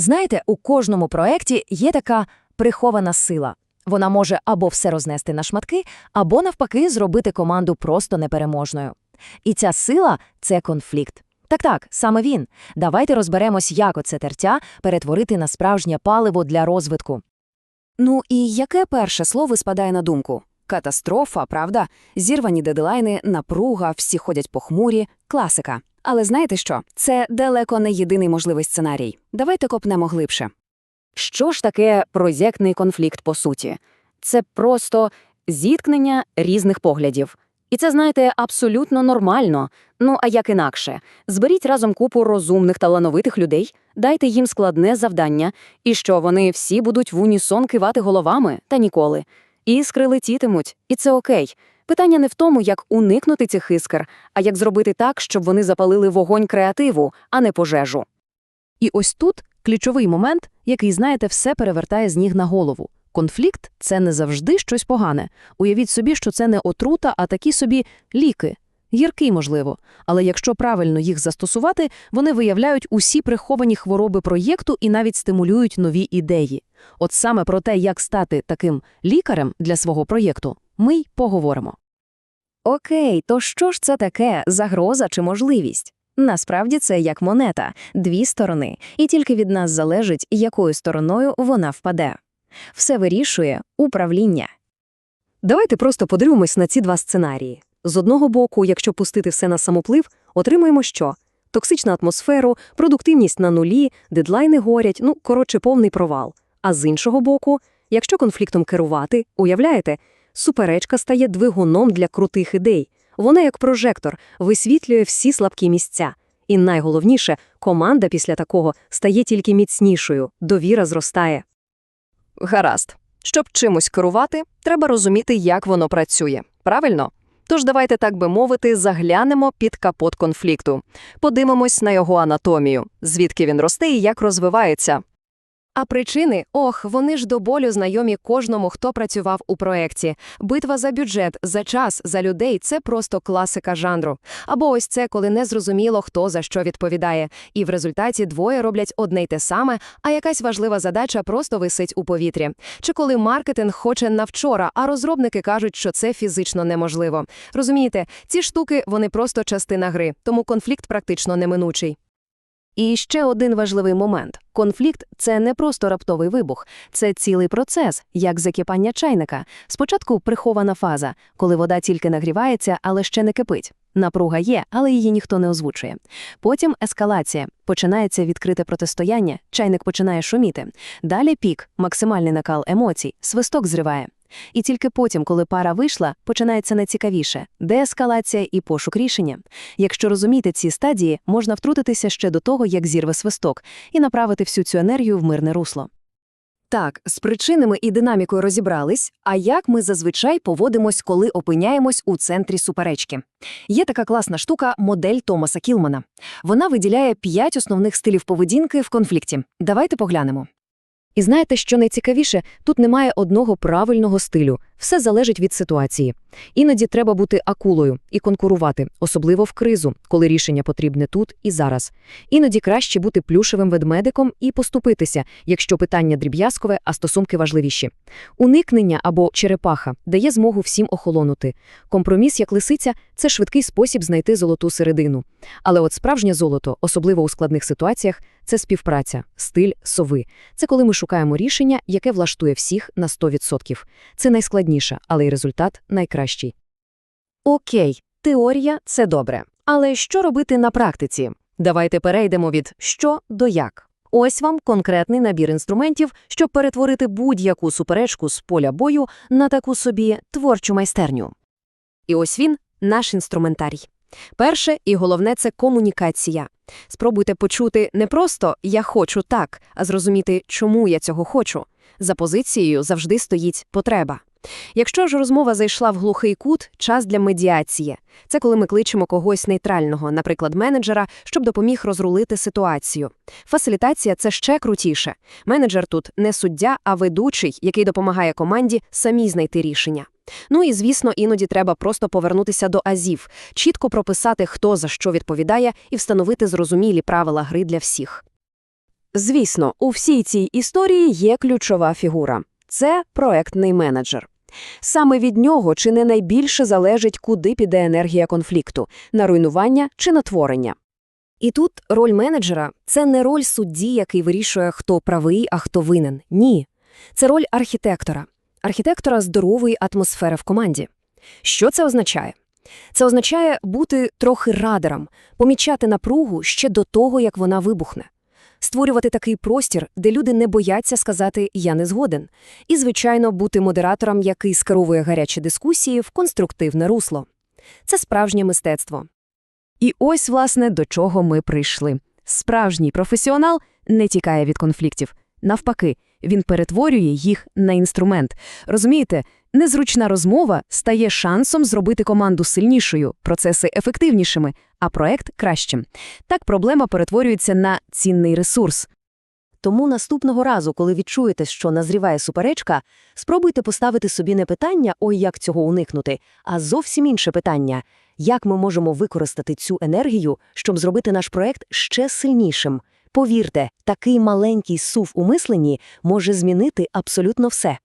Знаєте, у кожному проєкті є така прихована сила. Вона може або все рознести на шматки, або, навпаки, зробити команду просто непереможною. І ця сила – це конфлікт. Так-так, саме він. Давайте розберемось, як оце тертя перетворити на справжнє паливо для розвитку. Ну і яке перше слово спадає на думку? Катастрофа, правда? Зірвані дедлайни, напруга, всі ходять похмурі, класика. Але знаєте що? Це далеко не єдиний можливий сценарій. Давайте копнемо глибше. Що ж таке проєктний конфлікт по суті? Це просто зіткнення різних поглядів. І це, знаєте, абсолютно нормально. Ну а як інакше? Зберіть разом купу розумних талановитих людей, дайте їм складне завдання, і що вони всі будуть в унісон кивати головами та ніколи. Іскри летітимуть, і це окей. Питання не в тому, як уникнути цих іскр, а як зробити так, щоб вони запалили вогонь креативу, а не пожежу. І ось тут ключовий момент, який, знаєте, все перевертає з ніг на голову. Конфлікт – це не завжди щось погане. Уявіть собі, що це не отрута, а такі собі ліки. Гіркий, можливо. Але якщо правильно їх застосувати, вони виявляють усі приховані хвороби проєкту і навіть стимулюють нові ідеї. От саме про те, як стати таким лікарем для свого проєкту, ми й поговоримо. Окей, то що ж це таке, загроза чи можливість? Насправді це як монета, дві сторони, і тільки від нас залежить, якою стороною вона впаде. Все вирішує управління. Давайте просто подивимось на ці два сценарії. З одного боку, якщо пустити все на самоплив, отримаємо що? Токсичну атмосферу, продуктивність на нулі, дедлайни горять, ну, коротше, повний провал. А з іншого боку, якщо конфліктом керувати, уявляєте, суперечка стає двигуном для крутих ідей. Вона, як прожектор, висвітлює всі слабкі місця. І найголовніше, команда після такого стає тільки міцнішою, довіра зростає. Гаразд. Щоб чимось керувати, треба розуміти, як воно працює. Правильно? Тож давайте, так би мовити, заглянемо під капот конфлікту. Подивимось на його анатомію, звідки він росте і як розвивається. А причини, ох, вони ж до болю знайомі кожному, хто працював у проєкті. Битва за бюджет, за час, за людей це просто класика жанру. Або ось це, коли не зрозуміло, хто за що відповідає. І в результаті двоє роблять одне й те саме, а якась важлива задача просто висить у повітрі. Чи коли маркетинг хоче на вчора, а розробники кажуть, що це фізично неможливо. Розумієте, ці штуки вони просто частина гри, тому конфлікт практично неминучий. І ще один важливий момент. Конфлікт – це не просто раптовий вибух, це цілий процес, як закипання чайника. Спочатку прихована фаза, коли вода тільки нагрівається, але ще не кипить. Напруга є, але її ніхто не озвучує. Потім ескалація. Починається відкрите протистояння, чайник починає шуміти. Далі пік, максимальний накал емоцій, свисток зриває. І тільки потім, коли пара вийшла, починається найцікавіше – деескалація і пошук рішення. Якщо розуміти ці стадії, можна втрутитися ще до того, як зірве свисток, і направити всю цю енергію в мирне русло. Так, з причинами і динамікою розібрались, а як ми зазвичай поводимось, коли опиняємось у центрі суперечки. Є така класна штука модель Томаса Кілмана. Вона виділяє п'ять основних стилів поведінки в конфлікті. Давайте поглянемо. І знаєте, що найцікавіше? Тут немає одного правильного стилю. Все залежить від ситуації. Іноді треба бути акулою і конкурувати, особливо в кризу, коли рішення потрібне тут і зараз. Іноді краще бути плюшевим ведмедиком і поступитися, якщо питання дріб'язкове, а стосунки важливіші. Уникнення або черепаха дає змогу всім охолонути. Компроміс, як лисиця, це швидкий спосіб знайти золоту середину. Але от справжнє золото, особливо у складних ситуаціях, це співпраця, стиль сови. Це коли ми шукаємо рішення, яке влаштує всіх на 100%. Це найскладніше, але й результат найкращий. Окей, теорія – це добре. Але що робити на практиці? Давайте перейдемо від «що» до «як». Ось вам конкретний набір інструментів, щоб перетворити будь-яку суперечку з поля бою на таку собі творчу майстерню. І ось він, наш інструментарій. Перше і головне – це комунікація. Спробуйте почути не просто «я хочу так», а зрозуміти, чому я цього хочу. За позицією завжди стоїть потреба. Якщо ж розмова зайшла в глухий кут, час для медіації. Це коли ми кличемо когось нейтрального, наприклад, менеджера, щоб допоміг розрулити ситуацію. Фасилітація це ще крутіше. Менеджер тут не суддя, а ведучий, який допомагає команді самій знайти рішення. Ну і, звісно, іноді треба просто повернутися до азів, чітко прописати, хто за що відповідає, і встановити зрозумілі правила гри для всіх. Звісно, у всій цій історії є ключова фігура – це проектний менеджер. Саме від нього чи не найбільше залежить, куди піде енергія конфлікту – на руйнування чи на творення. І тут роль менеджера – це не роль судді, який вирішує, хто правий, а хто винен. Ні. Це роль архітектора. Архітектора здорової атмосфери в команді. Що це означає? Це означає бути трохи радером, помічати напругу ще до того, як вона вибухне. Створювати такий простір, де люди не бояться сказати «я не згоден». І, звичайно, бути модератором, який скеровує гарячі дискусії в конструктивне русло. Це справжнє мистецтво. І ось, власне, до чого ми прийшли. Справжній професіонал не тікає від конфліктів. Навпаки, він перетворює їх на інструмент. Розумієте, незручна розмова стає шансом зробити команду сильнішою, процеси ефективнішими, а проект кращим. Так проблема перетворюється на цінний ресурс. Тому наступного разу, коли відчуєте, що назріває суперечка, спробуйте поставити собі не питання «ой, як цього уникнути», а зовсім інше питання – як ми можемо використати цю енергію, щоб зробити наш проект ще сильнішим. Повірте, такий маленький сув у мисленні може змінити абсолютно все.